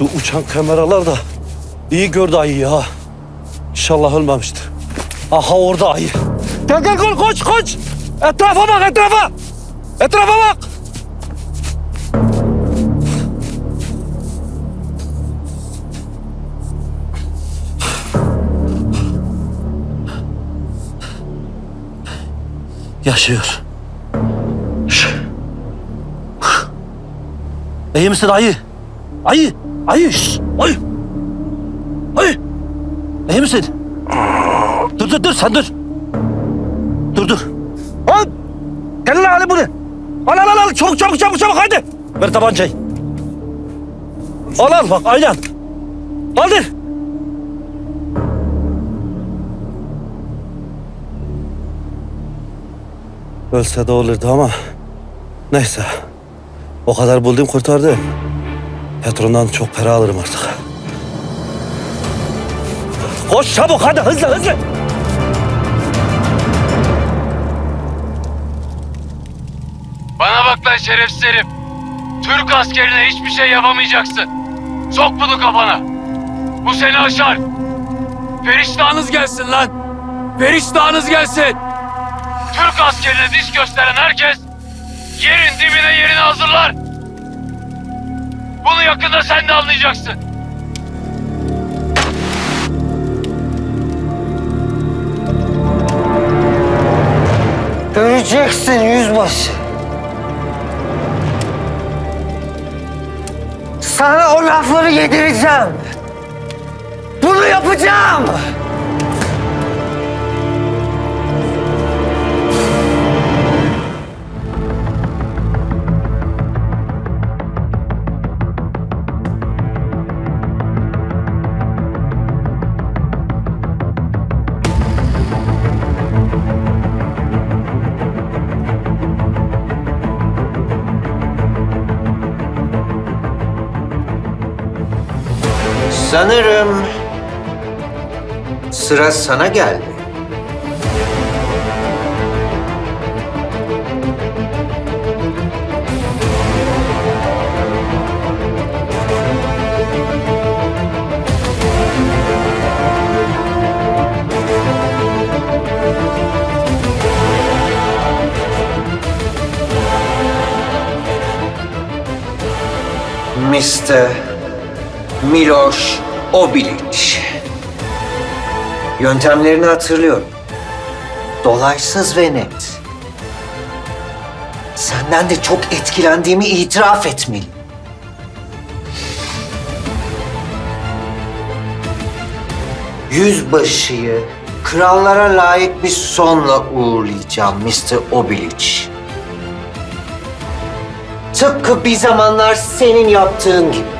Şu uçan kameralar da iyi gördü ayı ya. İnşallah ölmemiştir. Aha orada ayı. Gel gel gel koş koş. Etrafa bak etrafa. Etrafa bak. Yaşıyor. İyi misin ayı? Ayı, ayı, şş, ayı. Ayı. İyi misin? Dur dur dur sen dur. Dur dur. Al. Gel lan hadi bunu. Al al al al çabuk çabuk çabuk çabuk hadi. Ver tabancayı. Al al bak aynen. Kaldır. Ölse de olurdu ama neyse. O kadar buldum kurtardı. Patrondan çok para alırım artık. Koş çabuk hadi hızlı hızlı. Bana bak lan şerefsiz herif. Türk askerine hiçbir şey yapamayacaksın. Sok bunu kafana. Bu seni aşar. Periştahınız gelsin lan. Periştahınız gelsin. Türk askerine diş gösteren herkes yerin dibine yerini hazırlar. Bunu yakında sen de anlayacaksın. Göreceksin yüzbaşı. Sana o lafları yedireceğim. Bunu yapacağım. Sanırım sıra sana geldi. Mr. Miloš Obilic. Yöntemlerini hatırlıyorum. Dolaysız ve net. Senden de çok etkilendiğimi itiraf etmeliyim. Yüzbaşıyı krallara layık bir sonla uğurlayacağım Mr. Obilic. Tıpkı bir zamanlar senin yaptığın gibi.